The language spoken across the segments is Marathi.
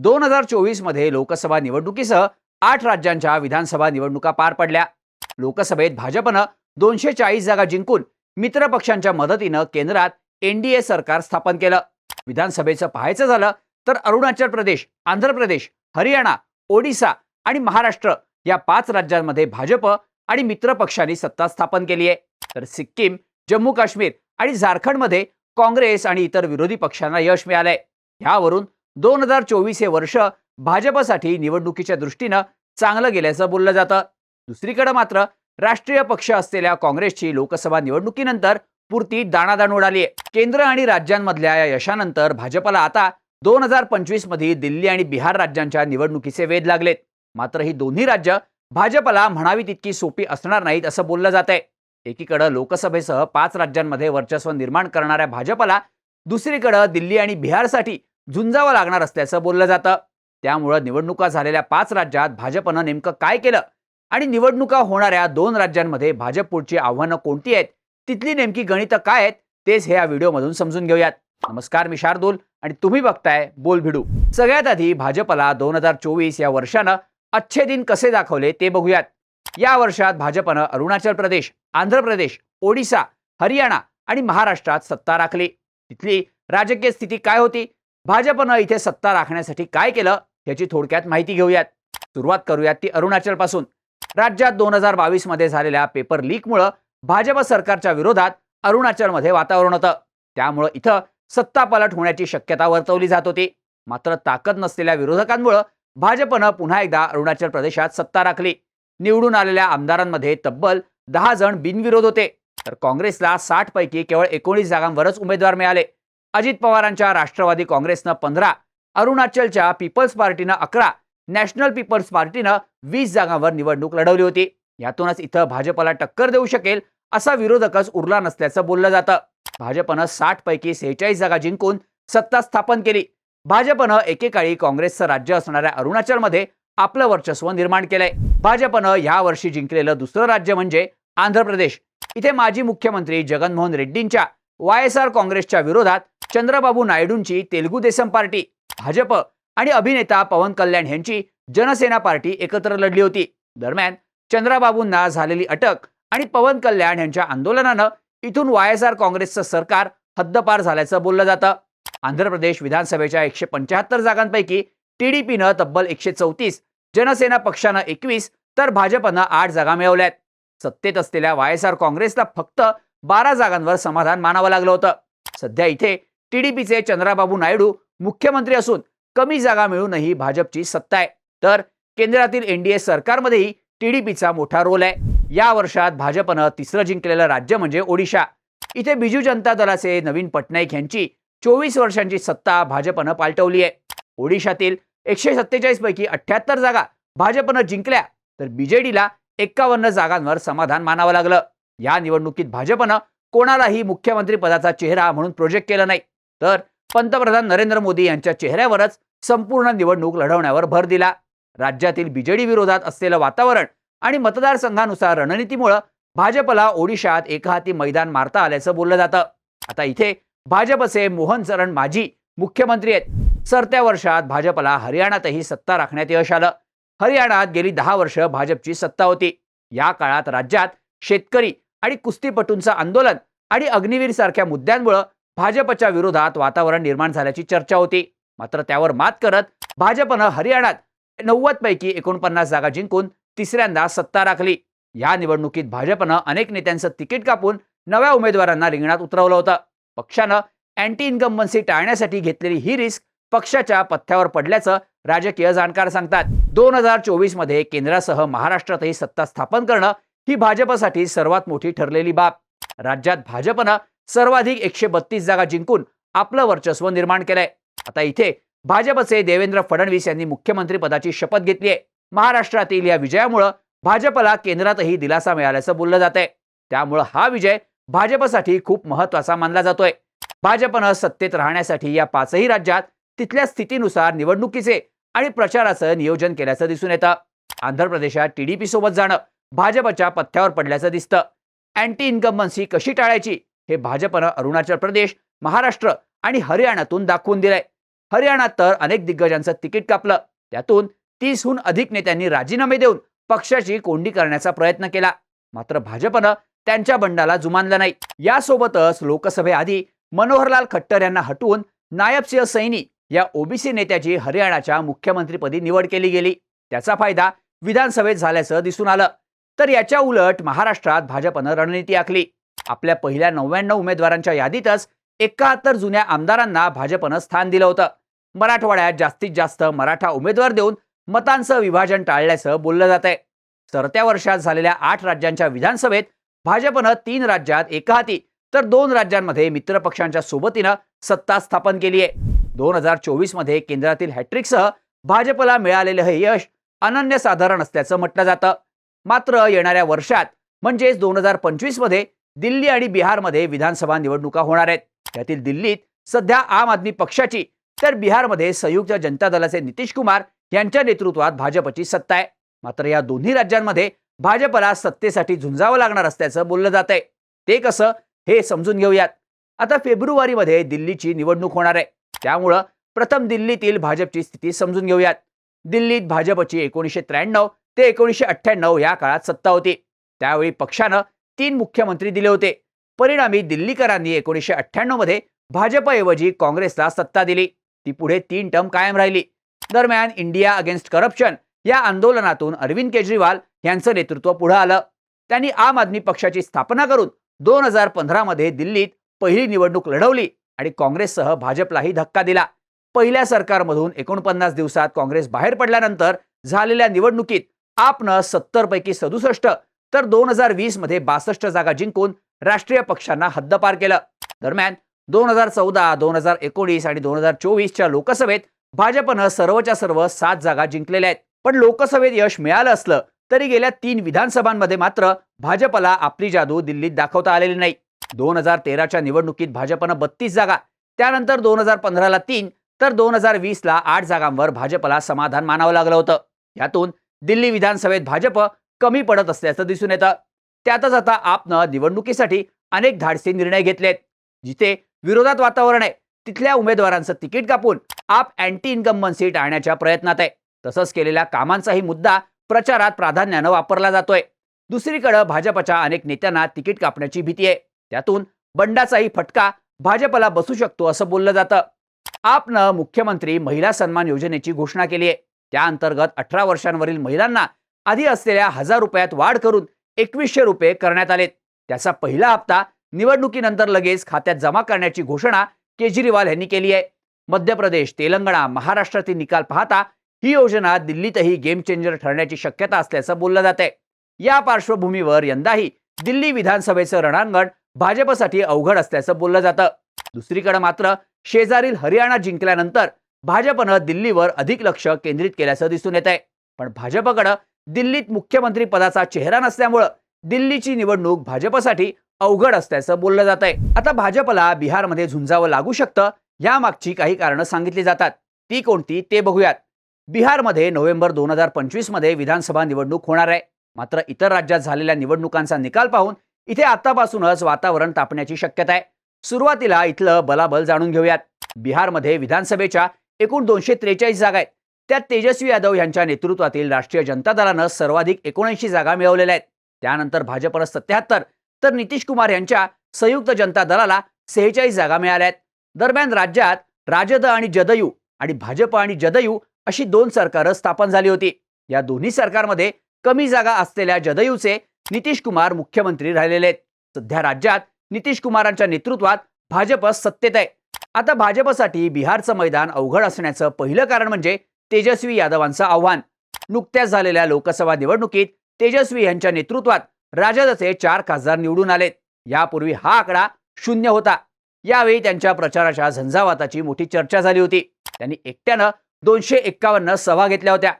दोन हजार चोवीसमध्ये लोकसभा निवडणुकीसह आठ राज्यांच्या विधानसभा निवडणुका पार पडल्या. लोकसभेत भाजपनं दोनशे चाळीस जागा जिंकून मित्र पक्षांच्या मदतीनं केंद्रात एनडीए सरकार स्थापन केलं. विधानसभेचं पाहायचं झालं तर अरुणाचल प्रदेश आंध्र प्रदेश हरियाणा ओडिसा आणि महाराष्ट्र या पाच राज्यांमध्ये भाजप आणि मित्र पक्षांनी सत्ता स्थापन केली आहे. तर सिक्कीम जम्मू काश्मीर आणि झारखंडमध्ये काँग्रेस आणि इतर विरोधी पक्षांना यश मिळालंय. यावरून दोन हजार चोवीस हे वर्ष भाजपसाठी निवडणुकीच्या दृष्टीनं चांगलं गेल्याचं बोललं जातं. दुसरीकडे मात्र राष्ट्रीय पक्ष असलेल्या काँग्रेसची लोकसभा निवडणुकीनंतर पुरती दाणादाण उडाली आहे केंद्र आणि राज्यांमधल्या या यशानंतर भाजपला आता दोन हजार पंचवीसमध्ये दिल्ली आणि बिहार राज्यांच्या निवडणुकीचे वेध लागलेत. मात्र ही दोन्ही राज्य भाजपला म्हणावी तितकी सोपी असणार नाहीत असं बोललं जात आहे एकीकडं लोकसभेसह पाच राज्यांमध्ये वर्चस्व निर्माण करणाऱ्या भाजपला दुसरीकडं दिल्ली आणि बिहारसाठी झुंजावं लागणार असल्याचं बोललं जातं. त्यामुळं निवडणुका झालेल्या पाच राज्यात भाजपनं नेमकं काय केलं? आणि निवडणुका होणाऱ्या दोन राज्यांमध्ये भाजप पुढची आव्हानं कोणती आहेत? तिथली नेमकी गणितं काय आहेत? तेच हे या व्हिडिओमधून समजून घेऊयात. नमस्कार मी शार्दूल आणि तुम्ही बघताय बोल भिडू. सगळ्यात आधी भाजपला दोन हजार चोवीस या वर्षानं अच्छे दिन कसे दाखवले ते बघूयात. या वर्षात भाजपनं अरुणाचल प्रदेश आंध्र प्रदेश ओडिसा हरियाणा आणि महाराष्ट्रात सत्ता राखली. तिथली राजकीय स्थिती काय होती? भाजपनं इथे सत्ता राखण्यासाठी काय केलं याची थोडक्यात माहिती घेऊयात. सुरुवात करूयात ती अरुणाचलपासून राज्यात दोन हजार बावीसमध्ये झालेल्या पेपर लीकमुळं भाजप सरकारच्या विरोधात अरुणाचलमध्ये वातावरण होतं. त्यामुळं इथं सत्ता पलट होण्याची शक्यता वर्तवली जात होती. मात्र ताकद नसलेल्या विरोधकांमुळं भाजपनं पुन्हा एकदा अरुणाचल प्रदेशात सत्ता राखली. निवडून आलेल्या आमदारांमध्ये तब्बल दहा जण बिनविरोध होते. तर काँग्रेसला साठ पैकी केवळ एकोणीस जागांवरच उमेदवार मिळाले. अजित पवारांच्या राष्ट्रवादी काँग्रेसनं पंधरा अरुणाचलच्या पीपल्स पार्टीनं अकरा नॅशनल पीपल्स पार्टीनं वीस जागांवर निवडणूक लढवली होती. यातूनच इथं भाजपला टक्कर देऊ शकेल असा विरोधकच उरला नसल्याचं बोललं जातं. भाजपनं साठ पैकी सेहेचाळीस जागा जिंकून सत्ता स्थापन केली. भाजपनं एकेकाळी काँग्रेसचं राज्य असणाऱ्या अरुणाचलमध्ये आपलं वर्चस्व निर्माण केलंय. भाजपनं या वर्षी जिंकलेलं दुसरं राज्य म्हणजे आंध्र प्रदेश. इथे माजी मुख्यमंत्री जगनमोहन रेड्डींच्या वाय एस आर काँग्रेसच्या विरोधात चंद्रबाबू नायडूंची तेलुगू देसम पार्टी भाजप आणि अभिनेता पवन कल्याण यांची जनसेना पार्टी एकत्र लढली होती. दरम्यान चंद्राबाबूंना झालेली अटक आणि पवन कल्याण यांच्या आंदोलनानं इथून वाय एस आर काँग्रेसचं सरकार हद्दपार झाल्याचं बोललं जातं. आंध्र प्रदेश विधानसभेच्या एकशे पंच्याहत्तर जागांपैकी टीडीपीनं तब्बल एकशे चौतीस जनसेना पक्षानं एकवीस तर भाजपनं आठ जागा मिळवल्यात. सत्तेत असलेल्या वाय एस आर काँग्रेसला फक्त बारा जागांवर समाधान मानावं लागलं होतं. सध्या इथे टीडीपीचे चंद्राबाबू नायडू मुख्यमंत्री असून कमी जागा मिळूनही भाजपची सत्ता आहे. तर केंद्रातील एनडीए सरकारमध्येही टीडीपीचा मोठा रोल आहे. या वर्षात भाजपनं तिसरं जिंकलेलं राज्य म्हणजे ओडिशा. इथे बिजू जनता दलाचे नवीन पटनाईक यांची चोवीस वर्षांची सत्ता भाजपनं पालटवली आहे. ओडिशातील एकशे सत्तेचाळीस पैकी अठ्याहत्तर जागा भाजपनं जिंकल्या तर बीजेडीला एक्कावन्न जागांवर समाधान मानावं लागलं. या निवडणुकीत भाजपनं कोणालाही मुख्यमंत्री पदाचा चेहरा म्हणून प्रोजेक्ट केलं नाही. तर पंतप्रधान नरेंद्र मोदी यांच्या चेहऱ्यावरच संपूर्ण निवडणूक लढवण्यावर भर दिला. राज्यातील बीजेडी विरोधात असलेलं वातावरण आणि मतदारसंघानुसार रणनीतीमुळं भाजपला ओडिशात एकहाती मैदान मारता आल्याचं बोललं जातं. आता इथे भाजपचे मोहन चरण माजी मुख्यमंत्री आहेत. सरत्या वर्षात भाजपला हरियाणातही सत्ता राखण्यात यश आलं. हरियाणात गेली दहा वर्ष भाजपची सत्ता होती. या काळात राज्यात शेतकरी आणि कुस्तीपटूंचं आंदोलन आणि अग्निवीर सारख्या मुद्द्यांमुळं भाजपच्या विरोधात वातावरण निर्माण झाल्याची चर्चा होती. मात्र त्यावर मात करत भाजपनं हरियाणात नव्वद पैकी एकोणपन्नास जागा जिंकून तिसऱ्यांदा सत्ता राखली. या निवडणुकीत भाजपनं अनेक नेत्यांचं तिकीट कापून नव्या उमेदवारांना रिंगणात उतरवलं होतं. पक्षानं अँटी इन्कम्बन्सी टाळण्यासाठी घेतलेली ही रिस्क पक्षाच्या पथ्यावर पडल्याचं राजकीय जाणकार सांगतात. दोन हजार चोवीसमध्ये केंद्रासह महाराष्ट्रातही सत्ता स्थापन करणं ही भाजपसाठी सर्वात मोठी ठरलेली बाब. राज्यात भाजपनं सर्वाधिक एकशे बत्तीस जागा जिंकून आपलं वर्चस्व निर्माण केलंय. आता इथे भाजपचे देवेंद्र फडणवीस यांनी मुख्यमंत्री पदाची शपथ घेतली आहे महाराष्ट्रातील या विजयामुळं भाजपला केंद्रातही दिलासा मिळाल्याचं बोललं जात आहे त्यामुळं हा विजय भाजपसाठी खूप महत्त्वाचा मानला जातोय. भाजपनं सत्तेत राहण्यासाठी या पाचही राज्यात तिथल्या स्थितीनुसार निवडणुकीचे आणि प्रचाराचं नियोजन केल्याचं दिसून येतं. आंध्र प्रदेशात टीडीपी सोबत जाणं भाजपच्या पथ्यावर पडल्याचं दिसतं. अँटी इन्कम्बन्सी कशी टाळायची? हे भाजपनं अरुणाचल प्रदेश महाराष्ट्र आणि हरियाणातून दाखवून दिलंय. हरियाणात तर अनेक दिग्गजांचं तिकीट कापलं. त्यातून तीसहून अधिक नेत्यांनी राजीनामे देऊन पक्षाची कोंडी करण्याचा प्रयत्न केला. मात्र भाजपनं त्यांच्या बंडाला जुमानलं नाही. यासोबतच लोकसभेआधी मनोहरलाल खट्टर यांना हटवून नायब सिंह सैनी या ओबीसी नेत्याची हरियाणाच्या मुख्यमंत्रीपदी निवड केली गेली. त्याचा फायदा विधानसभेत झाल्याचं दिसून आलं. तर याच्या उलट महाराष्ट्रात भाजपनं रणनीती आखली. आपल्या पहिल्या नव्याण्णव उमेदवारांच्या यादीतच एकाहत्तर जुन्या आमदारांना भाजपनं स्थान दिलं होतं. मराठवाड्यात जास्तीत जास्त मराठा उमेदवार देऊन मतांचं विभाजन टाळल्याचं बोललं जात आहे सरत्या वर्षात झालेल्या आठ राज्यांच्या विधानसभेत भाजपनं तीन राज्यात एकाहाती तर दोन राज्यांमध्ये मित्रपक्षांच्या सोबतीनं सत्ता स्थापन केली आहे दोन हजार चोवीसमध्ये केंद्रातील हॅट्रिकसह भाजपला मिळालेलं हे यश अनन्यसाधारण असल्याचं म्हटलं जातं. मात्र येणाऱ्या वर्षात म्हणजेच दोन हजार पंचवीसमध्ये दिल्ली आणि बिहारमध्ये विधानसभा निवडणुका होणार आहेत. त्यातील दिल्लीत सध्या आम आदमी पक्षाची तर बिहारमध्ये संयुक्त जनता दलाचे नितीश कुमार यांच्या नेतृत्वात भाजपची सत्ता आहे. मात्र या दोन्ही राज्यांमध्ये भाजपला सत्तेसाठी झुंजावं लागणार असल्याचं बोललं जात आहे ते कसं हे समजून घेऊयात. आता फेब्रुवारीमध्ये दिल्लीची निवडणूक होणार आहे. त्यामुळं प्रथम दिल्लीतील भाजपची स्थिती समजून घेऊयात. दिल्लीत भाजपची एकोणीसशे त्र्याण्णव ते एकोणीसशे अठ्ठ्याण्णव या काळात सत्ता होती. त्यावेळी पक्षानं तीन मुख्यमंत्री दिले होते. परिणामी दिल्लीकरांनी एकोणीसशे अठ्ठ्याण्णवमध्ये भाजपऐवजी काँग्रेसला सत्ता दिली. ती पुढे तीन टर्म कायम राहिली. दरम्यान इंडिया अगेन्स्ट करप्शन या आंदोलनातून अरविंद केजरीवाल यांचं नेतृत्व पुढे आलं. त्यांनी आम आदमी पक्षाची स्थापना करून दोन हजार पंधरामध्ये दिल्लीत पहिली निवडणूक लढवली आणि काँग्रेससह भाजपलाही धक्का दिला. पहिल्या सरकारमधून एकोणपन्नास दिवसात काँग्रेस बाहेर पडल्यानंतर झालेल्या निवडणुकीत आपनं सत्तर पैकी सदुसष्ट तर दोन हजार वीसमध्ये बासष्ट जागा जिंकून राष्ट्रीय पक्षांना हद्दपार केलं. दरम्यान दोन हजार चौदा दोन हजार एकोणीस आणि दोन हजार चोवीसच्या लोकसभेत भाजपनं सर्वच्या सर्व सात जागा जिंकलेल्या आहेत. पण लोकसभेत यश मिळालं असलं तरी गेल्या तीन विधानसभांमध्ये मात्र भाजपला आपली जादू दिल्लीत दाखवता आलेली नाही. दोन हजार तेराच्या निवडणुकीत भाजपनं बत्तीस जागा त्यानंतर दोन हजार पंधराला तीन तर दोन हजार वीसला आठ जागांवर भाजपला समाधान मानावं लागलं होतं. यातून दिल्ली विधानसभेत भाजप कमी पडत असल्याचं दिसून येतं. त्यातच आता आपनं निवडणुकीसाठी अनेक धाडसी निर्णय घेतलेत. जिथे विरोधात वातावरण आहे तिथल्या उमेदवारांचं तिकीट कापून आप अँटी इन्कम्बन्सी टाळण्याच्या प्रयत्नात आहे. तसंच केलेल्या कामांचाही मुद्दा प्रचारात प्राधान्यानं वापरला जातोय. दुसरीकडे भाजपच्या अनेक नेत्यांना तिकीट कापण्याची भीती आहे. त्यातून बंडाचाही फटका भाजपला बसू शकतो असं बोललं जातं. आपनं मुख्यमंत्री महिला सन्मान योजनेची घोषणा केली आहे. त्याअंतर्गत अठरा वर्षांवरील महिलांना आधी असलेल्या हजार रुपयात वाढ करून एकवीसशे रुपये करण्यात आलेत. त्याचा पहिला हप्ता निवडणुकीनंतर लगेच खात्यात जमा करण्याची घोषणा केजरीवाल यांनी केली आहे. मध्य प्रदेश तेलंगणा महाराष्ट्रातील निकाल पाहता ही योजना दिल्लीतही गेम चेंजर ठरण्याची शक्यता असल्याचं बोललं जात आहे या पार्श्वभूमीवर यंदाही दिल्ली विधानसभेचं रणांगण भाजपसाठी अवघड असल्याचं बोललं जातं. दुसरीकडे मात्र शेजारील हरियाणा जिंकल्यानंतर भाजपनं दिल्लीवर अधिक लक्ष केंद्रित केल्याचं दिसून येत आहे पण भाजपकडं दिल्लीत मुख्यमंत्री पदाचा चेहरा नसल्यामुळं दिल्लीची निवडणूक भाजपसाठी अवघड असल्याचं बोललं जात आहे आता भाजपला बिहारमध्ये झुंजावं लागू शकतं यामागची काही कारणं सांगितली जातात. ती कोणती ते बघूयात. बिहारमध्ये नोव्हेंबर दोन हजार पंचवीसमध्ये विधानसभा निवडणूक होणार आहे. मात्र इतर राज्यात झालेल्या निवडणुकांचा निकाल पाहून इथे आतापासूनच वातावरण तापण्याची शक्यता आहे. सुरुवातीला इथलं बलाबल जाणून घेऊयात. बिहारमध्ये विधानसभेच्या एकूण दोनशे त्रेचाळीस जागा आहेत. त्यात तेजस्वी यादव यांच्या नेतृत्वातील राष्ट्रीय जनता दलानं सर्वाधिक एकोणऐंशी जागा मिळवलेल्या आहेत. त्यानंतर भाजपनं सत्याहत्तर तर नितीश कुमार यांच्या संयुक्त जनता दलाला सेहेचाळीस जागा मिळाल्या आहेत. दरम्यान राज्यात राजद आणि जदयू आणि भाजप आणि जदयू अशी दोन सरकारं स्थापन झाली होती. या दोन्ही सरकारमध्ये कमी जागा असलेल्या जदयूचे नितीश कुमार मुख्यमंत्री राहिलेले आहेत. सध्या राज्यात नितीश कुमारांच्या नेतृत्वात भाजप सत्तेत आहे. आता भाजपसाठी बिहारचं मैदान अवघड असण्याचं पहिलं कारण म्हणजे तेजस्वी यादवांचं आव्हान. नुकत्याच झालेल्या लोकसभा निवडणुकीत तेजस्वी यांच्या नेतृत्वात राजदचे चार खासदार निवडून आलेत. यापूर्वी हा आकडा शून्य होता. यावेळी त्यांच्या प्रचाराच्या झंझावाताची मोठी चर्चा झाली होती. त्यांनी एकट्यानं दोनशे एक्कावन्न सभा घेतल्या होत्या.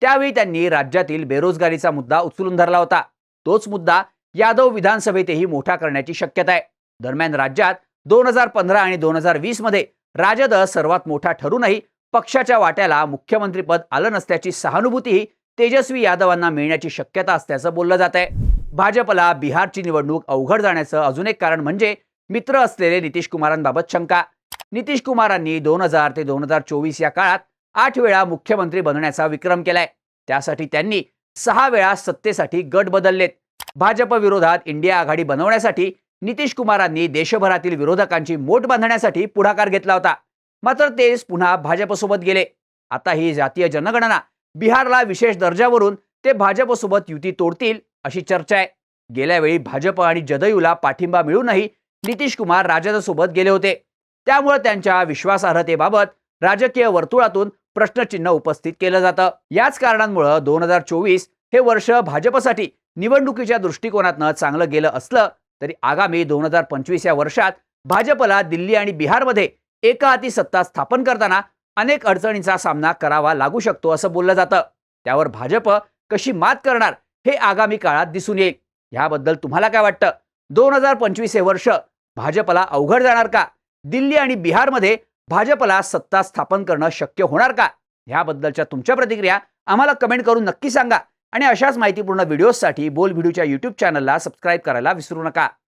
त्यावेळी त्यांनी राज्यातील बेरोजगारीचा मुद्दा उचलून धरला होता. तोच मुद्दा यादव विधानसभेतही मोठा करण्याची शक्यता आहे. दरम्यान राज्यात दोन हजार पंधरा आणि दोन हजार वीसमध्ये राजद सर्वात मोठा ठरूनही पक्षाच्या वाट्याला मुख्यमंत्रीपद आलं नसल्याची सहानुभूतीही तेजस्वी यादवांना मिळण्याची शक्यता असल्याचं बोललं जात आहे भाजपला बिहारची निवडणूक अवघड जाण्याचं अजून एक कारण म्हणजे मित्र असलेले नितीश कुमारांबाबत शंका. नितीश कुमारांनी दोन हजार ते दोन हजार चोवीस या काळात आठ वेळा मुख्यमंत्री बनण्याचा विक्रम केलाय. त्यासाठी त्यांनी सहा वेळा सत्तेसाठी गट बदललेत. भाजप विरोधात इंडिया आघाडी बनवण्यासाठी नितीश कुमारांनी देशभरातील विरोधकांची मोठ बांधण्यासाठी पुढाकार घेतला होता. मात्र तेच पुन्हा भाजपसोबत गेले. आता ही जातीय जनगणना बिहारला विशेष दर्जावरून ते भाजपसोबत युती तोडतील अशी चर्चा आहे. गेल्या वेळी भाजप आणि जदयूला पाठिंबा मिळूनही नितीश कुमार राजदसोबत गेले होते. त्यामुळे त्यांच्या विश्वासार्हतेबाबत राजकीय वर्तुळातून प्रश्नचिन्ह उपस्थित केलं जातं. याच कारणांमुळं दोन हजार चोवीस हे वर्ष भाजपसाठी निवडणुकीच्या दृष्टिकोनातनं चांगलं गेलं असलं तरी आगामी दोन हजार पंचवीस या वर्षात भाजपला दिल्ली आणि बिहारमध्ये एका हाती सत्ता स्थापन करताना अनेक अडचणींचा सामना करावा लागू शकतो असं बोललं जातं. त्यावर भाजप कशी मात करणार हे आगामी काळात दिसून येईल. ह्याबद्दल तुम्हाला काय वाटतं? दोन हजार पंचवीस हे वर्ष भाजपला अवघड जाणार का? दिल्ली आणि बिहारमध्ये भाजपला सत्ता स्थापन करणं शक्य होणार का? ह्याबद्दलच्या तुमच्या प्रतिक्रिया आम्हाला कमेंट करून नक्की सांगा. आणि अशाच माहितीपूर्ण व्हिडिओजसाठी बोल व्हिडिओच्या यूट्यूब चॅनलला सबस्क्राईब करायला विसरू नका.